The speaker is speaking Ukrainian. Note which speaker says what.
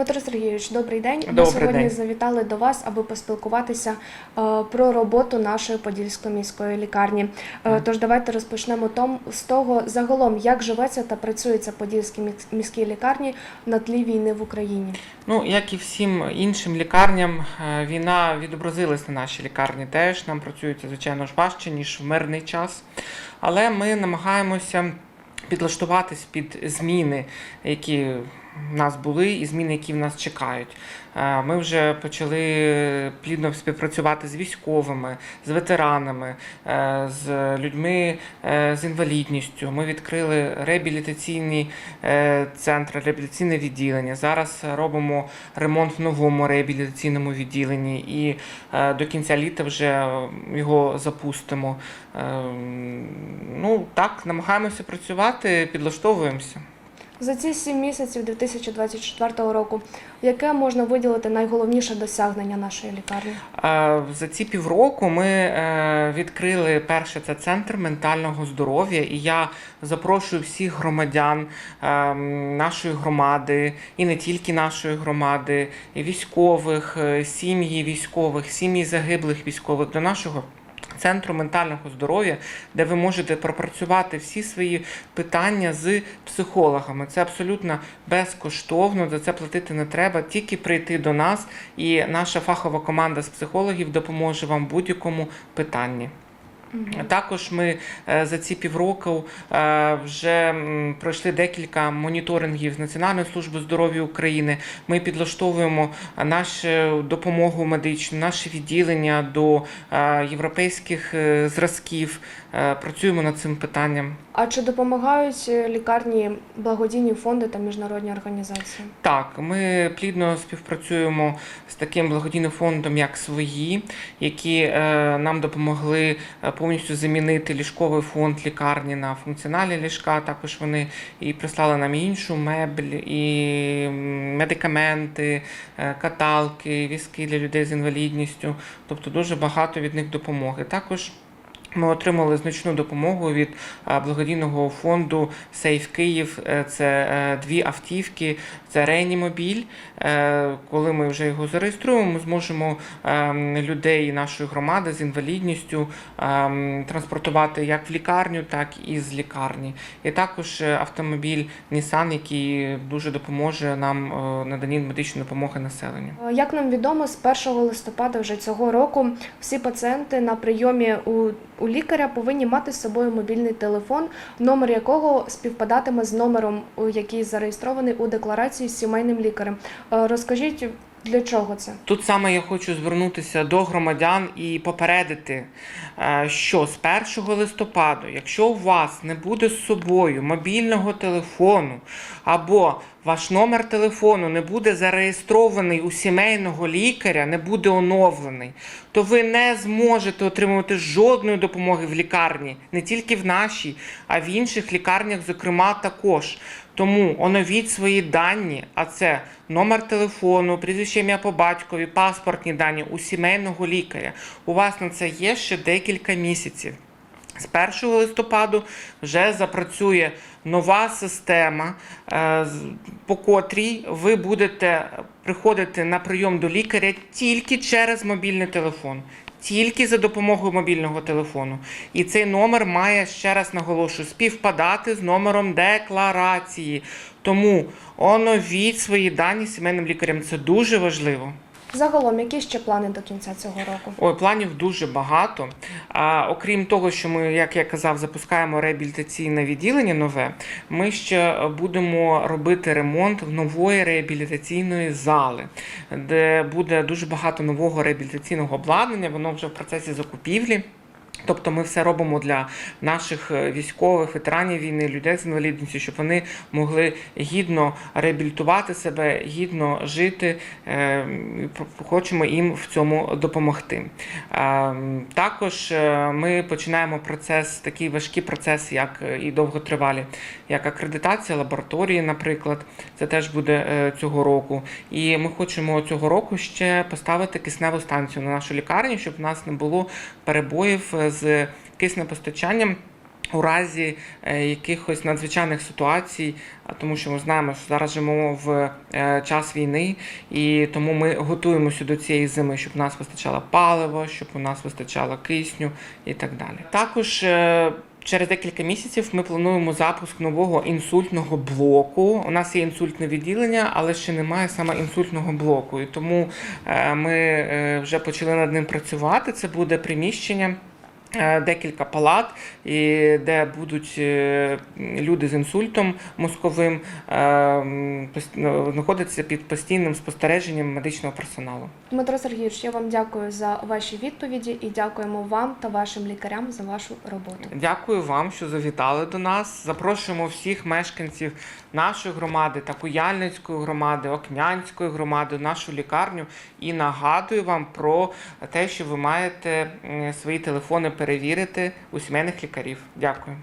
Speaker 1: Дмитро Сергійович, добрий день. Ми сьогодні
Speaker 2: день.
Speaker 1: завітали до вас, аби поспілкуватися е, про роботу нашої Подільської міської лікарні. Е, Тож давайте розпочнемо том, з того загалом, як живеться та працюється Подільській міській лікарні на тлі війни в Україні.
Speaker 2: Ну, як і всім іншим лікарням, е, війна відобразилась на нашій лікарні теж. Нам працюється, звичайно ж, важче, ніж в мирний час. Але ми намагаємося підлаштуватись під зміни, які нас були, і зміни, які в нас чекають. Е, Ми вже почали плідно співпрацювати з військовими, з ветеранами, е, з людьми е, з інвалідністю. Ми відкрили реабілітаційні центри, реабілітаційне відділення. Зараз робимо ремонт в новому реабілітаційному відділенні і до кінця літа вже його запустимо. Ну так, намагаємося працювати, підлаштовуємося.
Speaker 1: За ці сім місяців 2024 року, яке можна виділити найголовніше досягнення нашої лікарні?
Speaker 2: За ці півроку ми е, відкрили перше це центр ментального здоров'я, і я запрошую всіх громадян е, нашої громади, і не тільки нашої громади, і військових, е, сім'ї військових, сім'ї загиблих військових до нашого. Центру ментального здоров'я, де ви можете пропрацювати всі свої питання з психологами. Це абсолютно безкоштовно, за це платити не треба. Тільки прийти до нас, і наша фахова команда з психологів допоможе вам в будь-якому питанні. Також ми е, за ці півроку е, вже пройшли декілька моніторингів з Національної служби здоров'я України. Ми підлаштовуємо нашу допомогу медичну, наше відділення до е, європейських зразків. Працюємо над цим питанням.
Speaker 1: А чи допомагають лікарні благодійні фонди та міжнародні організації?
Speaker 2: Так, ми плідно співпрацюємо з таким благодійним фондом, як свої, які нам допомогли повністю замінити ліжковий фонд лікарні на функціональні ліжка. Також вони і прислали нам іншу мебль, і медикаменти, е, каталки, візки для людей з інвалідністю. Тобто дуже багато від них допомоги. Також ми отримали значну допомогу від благодійного фонду Сейф Київ. Е, Це е, дві автівки, це Реанімобіль. Е, Коли ми вже його зареєструємо, ми зможемо ем, людей нашої громади з інвалідністю ем, транспортувати як в лікарню, так і з лікарні. І також автомобіль Nissan, який дуже допоможе нам наданні медичної допомоги населенню.
Speaker 1: Як нам відомо, з 1 листопада вже цього року всі пацієнти на прийомі у, у лікаря повинні мати з собою мобільний телефон, номер якого співпадатиме з номером, який зареєстрований у декларації з сімейним лікарем. Е, Розкажіть, для чого це?
Speaker 2: Тут саме я хочу звернутися до громадян і попередити, е, що з 1 листопаду, якщо у вас не буде з собою мобільного телефону або ваш номер телефону не буде зареєстрований у сімейного лікаря, не буде оновлений, то ви не зможете отримувати жодної допомоги в лікарні, не тільки в нашій, а в інших лікарнях, зокрема, також. Тому оновіть свої дані, а це номер телефону, прізвище ім'я по батькові, паспортні дані у сімейного лікаря. У вас на це є ще декілька місяців. З 1 листопаду вже запрацює нова система, е, по котрій ви будете приходити на прийом до лікаря тільки через мобільний телефон. Тільки за допомогою мобільного телефону. І цей номер має, ще раз наголошую, співпадати з номером декларації. Тому оновіть свої дані сімейним лікарем. Це дуже важливо.
Speaker 1: Загалом, які ще плани до кінця цього року?
Speaker 2: Ой, планів дуже багато. А, окрім того, що ми, як я казав, запускаємо реабілітаційне відділення нове, ми ще будемо робити ремонт нової реабілітаційної зали, де буде дуже багато нового реабілітаційного обладнання. Воно вже в процесі закупівлі. Тобто ми все робимо для наших е, військових, ветеранів війни, людей з інвалідністю, щоб вони могли гідно реабілітувати себе, гідно жити. е, Хочемо їм в цьому допомогти. Е, Також ми починаємо процес, такий важкий процес, як і довготривалі, як акредитація лабораторії, наприклад. Це теж буде цього року. І ми хочемо цього року ще поставити кисневу станцію на нашу лікарню, щоб в нас не було перебоїв з киснепостачанням У разі е, якихось надзвичайних ситуацій, тому що ми знаємо, що зараз живемо в е, час війни, і тому ми готуємося до цієї зими, щоб у нас вистачало палива, щоб у нас вистачало кисню і так далі. Також е, через декілька місяців ми плануємо запуск нового інсультного блоку. У нас є інсультне відділення, але ще немає саме інсультного блоку. І тому ми вже почали над ним працювати. Це буде приміщення. Е, Декілька палат, де будуть е, люди з інсультом мозковим е, м, знаходитися під постійним спостереженням медичного персоналу.
Speaker 1: Дмитро Сергійович, я вам дякую за ваші відповіді і дякуємо вам та вашим лікарям за вашу роботу.
Speaker 2: Дякую вам, що завітали до нас. Запрошуємо всіх мешканців нашої громади та Куяльницької громади, Окнянської громади, нашу лікарню. І нагадую вам про те, що ви маєте свої телефони перевірити у сімейних лікарів. Дякую.